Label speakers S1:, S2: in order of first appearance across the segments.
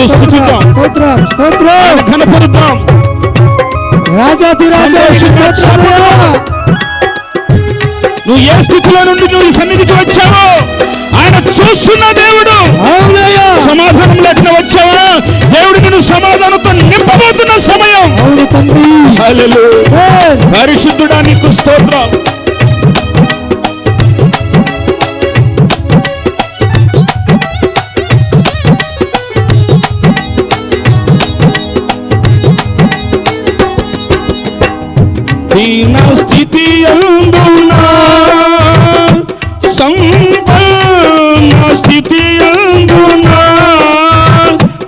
S1: అందరూ స్థుతిద్దాం
S2: స్తోత్రం. స్తోత్రం
S1: కనపరుద్దాం
S2: రాజాది
S1: నువ్వు ఏ స్థితిలో నుండి నువ్వు ఈ సన్నిధికి వచ్చావో ఆయన చూస్తున్న దేవుడు సమాధానం లేకుండా వచ్చావా? దేవుడు నిన్ను సమాధానంతో నింపబోతున్న సమయం. పరిశుద్ధుడా నీకు స్తోత్రం. దీన స్థితి అందునా సంపన్న స్థితి అందునా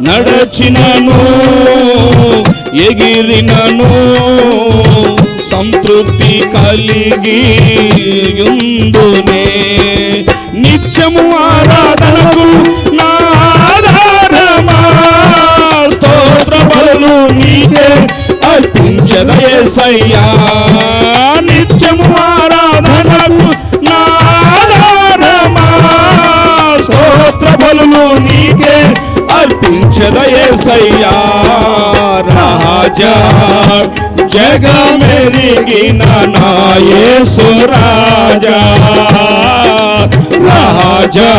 S1: నడచినను ఎగిరినను సంతృప్తి కలిగి ఉందునే నిత్యము ఆరా స్తోత్ర బలులు నీకే అర్పించదయసయ్యా రాజా జగమెరిగిన నాయసు రాజా రాజా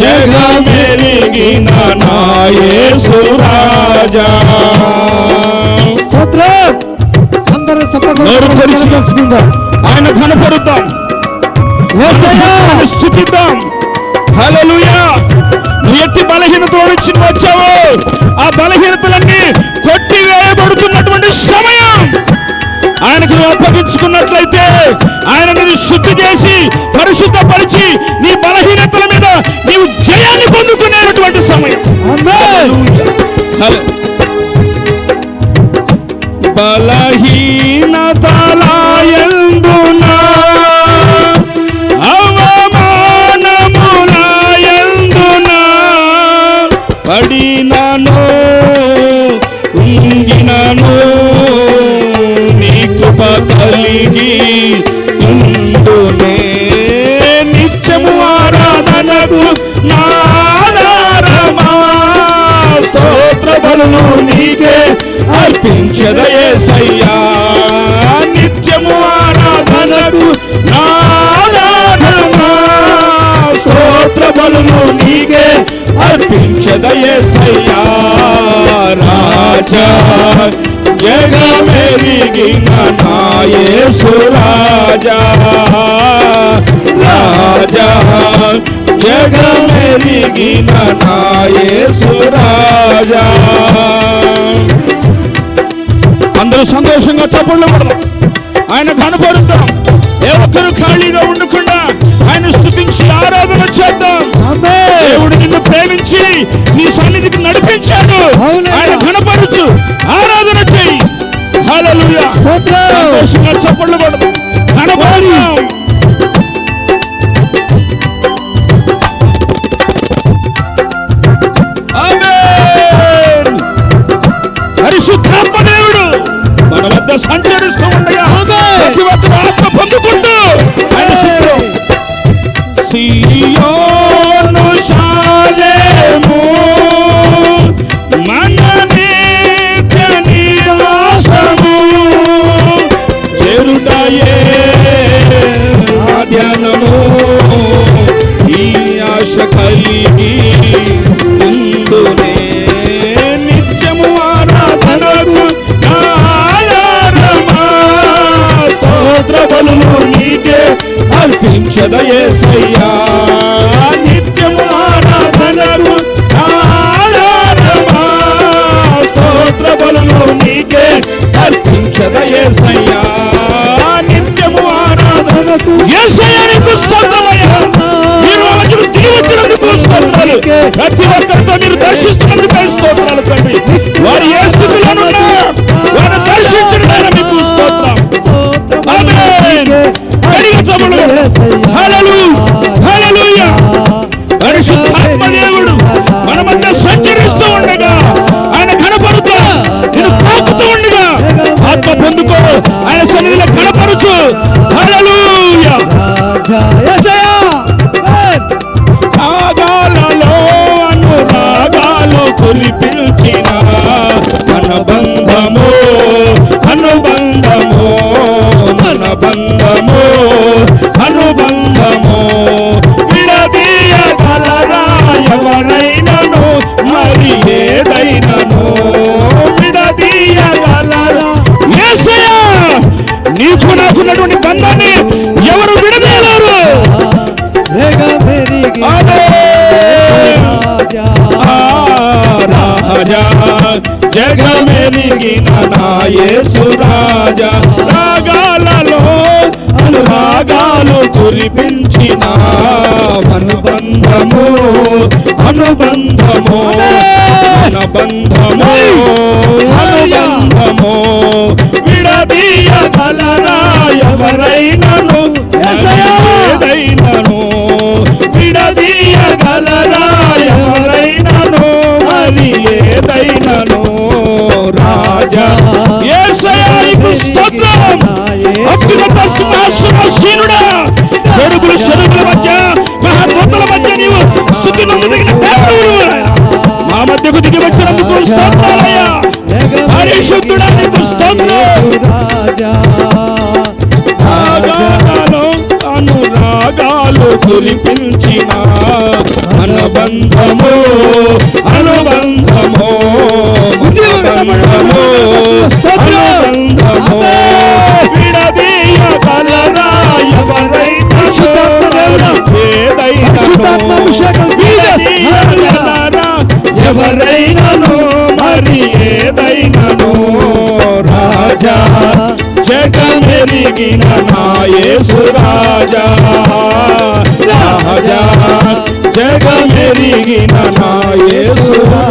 S1: జగమెరిగిన నాయసు రాజా
S2: స్తోత్రం అందరూ
S1: నోరు తెరిచి.
S2: సభ
S1: ఆయన కనపరుద్దాం ఆయన స్థుతిద్దాం హల్లెలూయా నువ్వు ఎట్టి బలహీనతలో నుంచి వచ్చావో. ఆ బలహీనతలన్నీ కొట్టివేయబడుతున్నటువంటి సమయం. ఆయనకు నువ్వు అప్పగించుకున్నట్లయితే ఆయన నిన్ను శుద్ధి చేసి పరిశుద్ధపరిచి నీ బలహీనతల మీద నీవు జయాన్ని పొందుకునేటువంటి సమయం. హల్లెలూయా. కలిగి ఉండునే నిత్యము ఆరాధనకు నాదారమా స్తోత్ర బలులు నీకే అర్పించదయేసయ్యా నిత్యము ఆరాధనకు నాదారమా స్తోత్ర బలులు నీకే అర్పించదయేసయ్యా రాజా జగమెరిగిన నాయసు రాజా. రాజా. జగమెరిగిన నాయసు రాజా. అందరూ సంతోషంగా చప్పట్లు పడదాం. ఆయన కనపడుతాం ఏ ఒక్కరు ఖాళీగా ఉండకుండా ఆయన స్థుతించి ఆరాధన చేద్దాం. దేవుడు నిన్ను ప్రేమించి నీ సన్నిధికి నడిపించాడు. ఆయన కనపరచు. ఆరాధన చేయి. హల్లెలూయా.
S2: స్తోత్రం
S1: సంతోషంగా చప్పట్లు ఆశ కలిగి ముందునే నిత్యము ఆరాధనకు స్తోత్ర బలులు నీకే అర్పించదయేసయ్యా నిత్యము ఆరాధనకు ఆధారమా స్తోత్ర బలులు నీకే అర్పించదయేసయ్యా నిత్యము ఆరాధనకు ఆయన సన్నిధిలో కనపరచు రాగాలలో అనురాగాలు మన బంధము జగమెరిగిన నా యేసు రాజా రాగాలలో అనురాగాలు కురిపించిన. అనుబంధము అనుబంధము అనుబంధము. కురిపించిన అనుబంధము అనుబంధము అనుబంధము అనుబంధము. విడదీయగలరా ఎవరైనా
S2: పరిశుద్ధాత్మాభిషేకం
S1: విడదీయగలరా ఎవరైనాను మరి ఏదైనాను. రాజా జగమెరిగిన నా యేసు రాజా. రాజా జగమెరిగిన నా యేసుగా